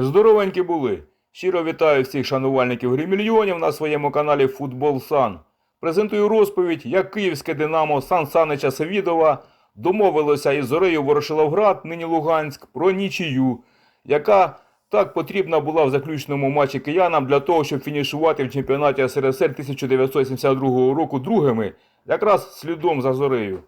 Здоровенькі були. Щиро вітаю всіх шанувальників гри мільйонів на своєму каналі Футбол Сан. Презентую розповідь, як київське Динамо Сан Санича Севідова домовилося із Зорею Ворошиловград, нині Луганськ, про нічию, яка так потрібна була в заключному матчі киянам для того, щоб фінішувати в чемпіонаті СРСР 1972 року другими, якраз слідом за Зорею.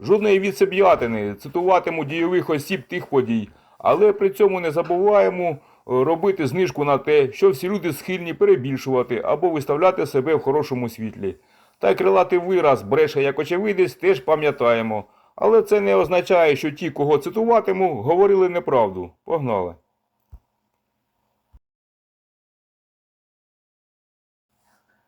Жодної відсеб'ятини, цитуватиму дійових осіб тих подій, але при цьому не забуваємо е, робити знижку на те, що всі люди схильні перебільшувати або виставляти себе в хорошому світлі. Та й крилатий вираз бреше як очевидець теж пам'ятаємо. Але це не означає, що ті, кого цитуватиму, говорили неправду. Погнали.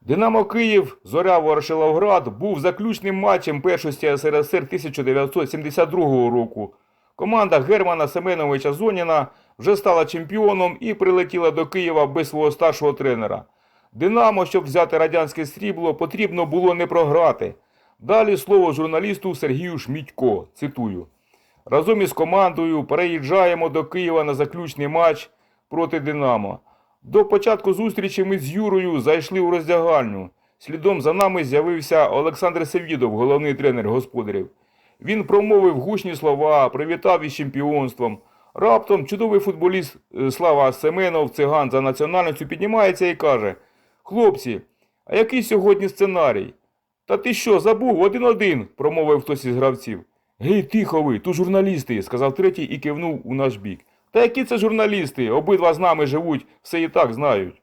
Динамо Київ, Зоря Ворошиловград був заключним матчем першості СРСР 1972 року. Команда Германа Семеновича Зоніна вже стала чемпіоном і прилетіла до Києва без свого старшого тренера. Динамо, щоб взяти радянське срібло, потрібно було не програти. Далі слово журналісту Сергію Шмідько, цитую. Разом із командою переїжджаємо до Києва на заключний матч проти Динамо. До початку зустрічі ми з Юрою зайшли у роздягальню. Слідом за нами з'явився Олександр Севідов, головний тренер господарів. Він промовив гучні слова, привітав із чемпіонством. Раптом чудовий футболіст е, Слава Семенов, циган за національністю, піднімається і каже: Хлопці, а який сьогодні сценарій? Та ти що, забув один-один, промовив хтось із гравців. Гей, тихо ви, тут журналісти, сказав третій і кивнув у наш бік. Та які це журналісти? Обидва з нами живуть, все і так знають.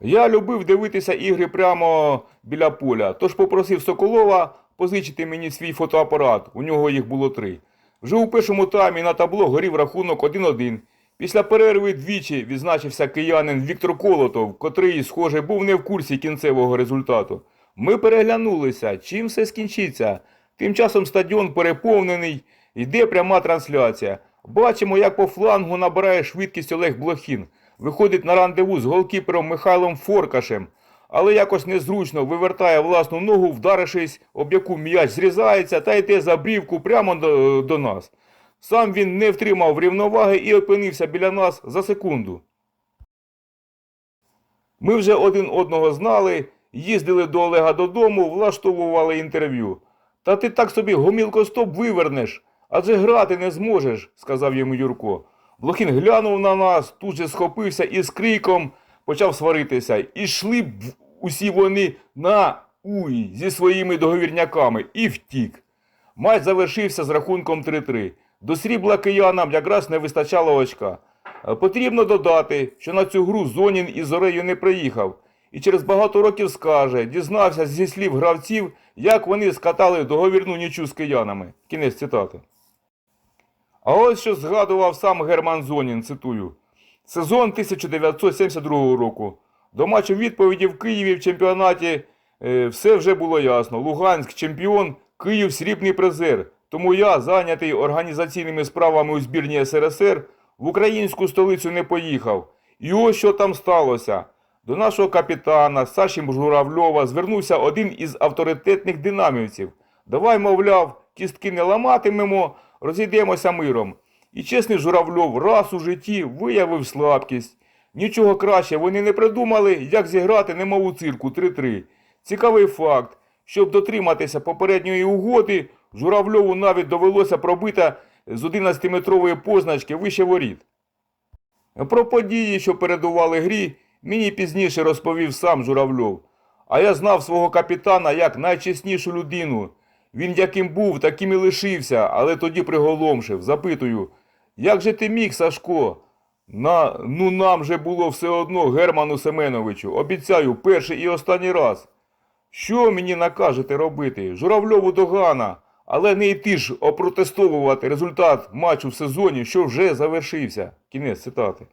Я любив дивитися ігри прямо біля поля, тож попросив Соколова позичити мені свій фотоапарат, у нього їх було три. Вже у першому таймі на табло горів рахунок 1-1. Після перерви двічі відзначився киянин Віктор Колотов, котрий, схоже, був не в курсі кінцевого результату. Ми переглянулися, чим все скінчиться. Тим часом стадіон переповнений, йде пряма трансляція. Бачимо, як по флангу набирає швидкість Олег Блохін. Виходить на рандеву з голкіпером Михайлом Форкашем, але якось незручно вивертає власну ногу, вдарившись, об яку м'яч зрізається та йде за брівку прямо до, до нас. Сам він не втримав рівноваги і опинився біля нас за секунду. Ми вже один одного знали, їздили до Олега додому, влаштовували інтерв'ю. Та ти так собі гомілкостоп вивернеш, адже грати не зможеш, сказав йому Юрко. Блохін глянув на нас, тут же схопився і з криком почав сваритися. І йшли б усі вони на уй зі своїми договірняками і втік. Матч завершився з рахунком 3-3. До срібла киянам якраз не вистачало очка. Е, Потрібно додати, що на цю гру Зонін із Зорею не приїхав. І через багато років скаже, дізнався зі слів гравців, як вони скатали договірну нічу з киянами. Кінець цитати. А ось що згадував сам Герман Зонін, цитую. Сезон 1972 року. До матчу відповіді в Києві в чемпіонаті е, все вже було ясно. Луганськ чемпіон, Київ срібний призер. Тому я, зайнятий організаційними справами у збірні СРСР, в українську столицю не поїхав. І ось що там сталося. До нашого капітана Саші Журавльова звернувся один із авторитетних динамівців. Давай, мовляв, кістки не ламатимемо, розійдемося миром. І чесний Журавльов раз у житті виявив слабкість. Нічого краще вони не придумали, як зіграти немов у цирку 3-3. Цікавий факт, щоб дотриматися попередньої угоди, Журавльову навіть довелося пробити з 11-метрової позначки вище воріт. Про події, що передували грі, мені пізніше розповів сам Журавльов. А я знав свого капітана як найчеснішу людину. Він яким був, таким і лишився, але тоді приголомшив. Запитую, як же ти міг, Сашко? На, ну нам же було все одно Герману Семеновичу. Обіцяю, перший і останній раз. Що мені накажете робити? Журавльову догана, але не йти ж опротестовувати результат матчу в сезоні, що вже завершився. Кінець цитати.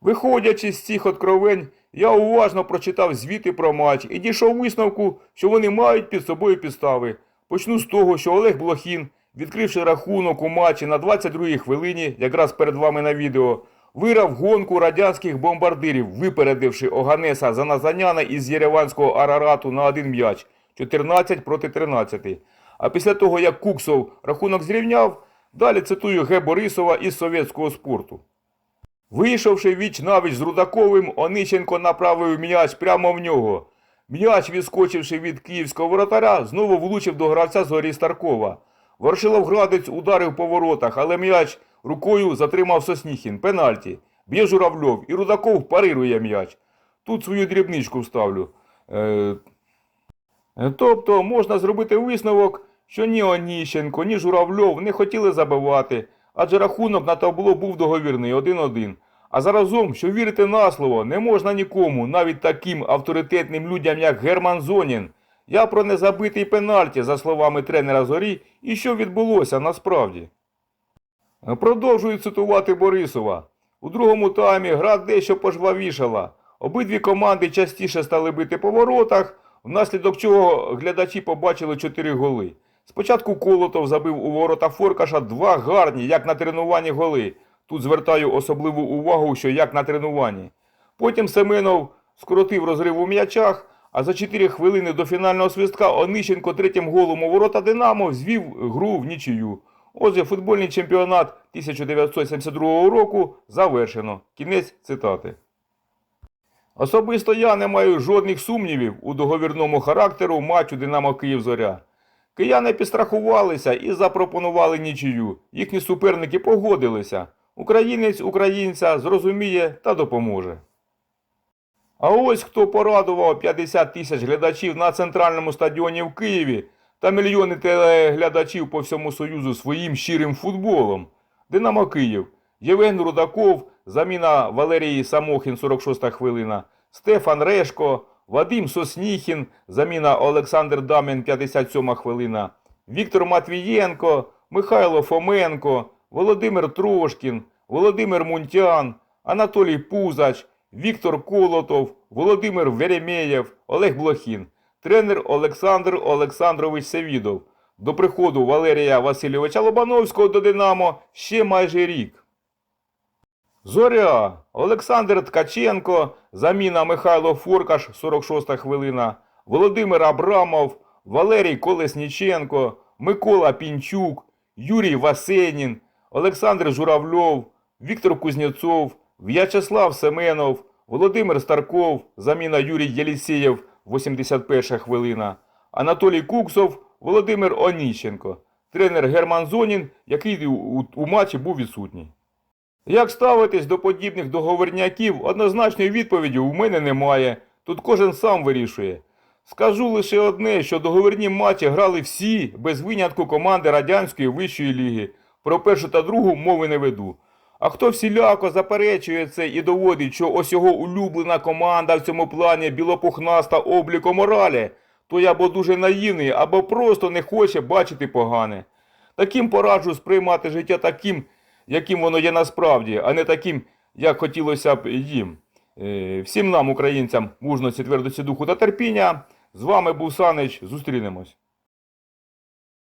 Виходячи з цих откровень, я уважно прочитав звіти про матч і дійшов висновку, що вони мають під собою підстави. Почну з того, що Олег Блохін, відкривши рахунок у матчі на 22-й хвилині, якраз перед вами на відео, вирав гонку радянських бомбардирів, випередивши Оганеса Заназаняна із Єреванського Арарату на один м'яч 14 проти 13. А після того, як Куксов рахунок зрівняв, Далі цитую Г. Борисова із совєтського спорту. Вийшовши віч навіч з Рудаковим, Онищенко направив м'яч прямо в нього. М'яч, відскочивши від київського воротаря, знову влучив до гравця Зорі Старкова. Ворошилов Градець ударив по воротах, але м'яч рукою затримав Сосніхін. Пенальті. Б'є Журавльов і Рудаков парирує м'яч. Тут свою дрібничку вставлю. Е, Е, Тобто можна зробити висновок, що ні Оніщенко, ні Журавльов не хотіли забивати, адже рахунок на табло був договірний 1-1. А заразом, що вірити на слово не можна нікому, навіть таким авторитетним людям, як Герман Зонін. Я про незабитий пенальті, за словами тренера Зорі, і що відбулося насправді. Продовжую цитувати Борисова. У другому таймі гра дещо пожвавішала. Обидві команди частіше стали бити по воротах, внаслідок чого глядачі побачили 4 голи. Спочатку Колотов забив у ворота Форкаша два гарні, як на тренуванні голи. Тут звертаю особливу увагу, що як на тренуванні. Потім Семенов скоротив розрив у м'ячах, а за 4 хвилини до фінального свистка Онищенко третім голом у ворота Динамо звів гру в нічию. Отже, футбольний чемпіонат 1972 року завершено. Кінець цитати. Особисто я не маю жодних сумнівів у договірному характеру матчу Динамо Київ Зоря. Кияни підстрахувалися і запропонували нічию. Їхні суперники погодилися. Українець українця зрозуміє та допоможе. А ось хто порадував 50 тисяч глядачів на центральному стадіоні в Києві та мільйони телеглядачів по всьому Союзу своїм щирим футболом. Динамо Київ, Євген Рудаков, заміна Валерії Самохін, 46 хвилина, Стефан Решко, Вадим Сосніхін, заміна Олександр Дамін, 57 хвилина, Віктор Матвієнко, Михайло Фоменко, Володимир Трошкін, Володимир Мунтян, Анатолій Пузач, Віктор Колотов, Володимир Веремєєв, Олег Блохін, тренер Олександр Олександрович Севідов. До приходу Валерія Васильовича Лобановського до Динамо ще майже рік. Зоря. Олександр Ткаченко, заміна Михайло Форкаш, 46 хвилина, Володимир Абрамов, Валерій Колесніченко, Микола Пінчук, Юрій Васенін, Олександр Журавльов, Віктор Кузнєцов, В'ячеслав Семенов, Володимир Старков, заміна Юрій Єлісєєв, 81 хвилина, Анатолій Куксов, Володимир Оніщенко, тренер Герман Зонін, який у, матчі був відсутній. Як ставитись до подібних договорняків, однозначної відповіді у мене немає. Тут кожен сам вирішує. Скажу лише одне, що договірні матчі грали всі, без винятку команди Радянської вищої ліги. Про першу та другу мови не веду. А хто всіляко заперечує це і доводить, що ось його улюблена команда в цьому плані білопухнаста обліку моралі, той або дуже наївний, або просто не хоче бачити погане. Таким пораджу сприймати життя таким, яким воно є насправді, а не таким, як хотілося б їм. Е, Всім нам, українцям, мужності, твердості духу та терпіння. З вами був Санич. Зустрінемось.